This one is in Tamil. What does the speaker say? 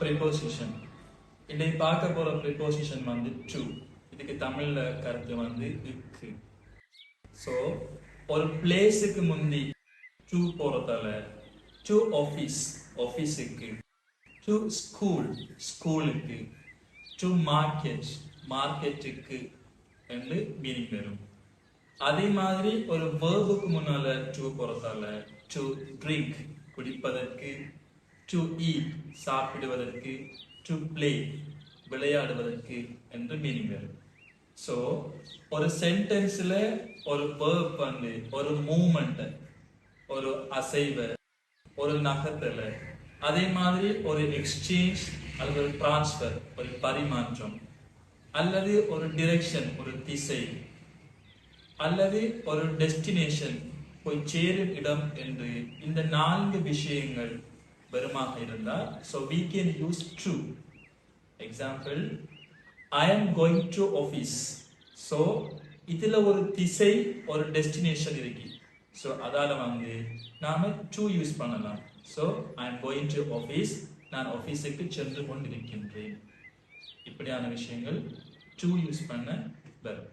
ப்ரிப்போசிஷன் இன்னைக்கு பார்க்க போற ப்ரிப்போசிஷன் வந்து டு இதுக்கு தமிழ்ல கருத்து வந்து இக்கு. ஸோ ஒரு பிளேஸுக்கு முந்தி டு போறதால டு ஆஃபீஸ் ஆஃபீஸுக்கு டு ஸ்கூல் ஸ்கூலுக்கு டு மார்க்கெட் மார்க்கெட்டுக்கு என்று மீனிங் வரும். அதே மாதிரி ஒரு வேர்புக்கு முன்னால டு போறதால டு ட்ரிங்க் குடிப்பதற்கு டு ஈட் சாப்பிடுவதற்கு டு ப்ளே விளையாடுவதற்கு என்று மீனிங் வரும் ஸோ ஒரு சென்டென்ஸில் ஒரு வேர்ப் வந்து ஒரு மூமெண்ட்டை ஒரு அசைவை ஒரு நகத்தில் அதே மாதிரி ஒரு எக்ஸ்சேஞ்ச் அல்லது ஒரு டிரான்ஸ்ஃபர் ஒரு பரிமாற்றம் அல்லது ஒரு டிரெக்ஷன் ஒரு திசை அல்லது ஒரு டெஸ்டினேஷன் போய் சேரும் இடம் என்று இந்த நான்கு விஷயங்கள் வருமாக இருந்தால் so we can use true example I am going to office so இதில் ஒரு திசை ஒரு டெஸ்டினேஷன் இருக்கு. ஸோ அதால் வந்து நாம் ட்ரூ யூஸ் பண்ணலாம். So I am going to office நான் ஆஃபீஸுக்கு சென்று கொண்டிருக்கின்றேன். இப்படியான விஷயங்கள் ட்ரூ யூஸ் பண்ண வரும்.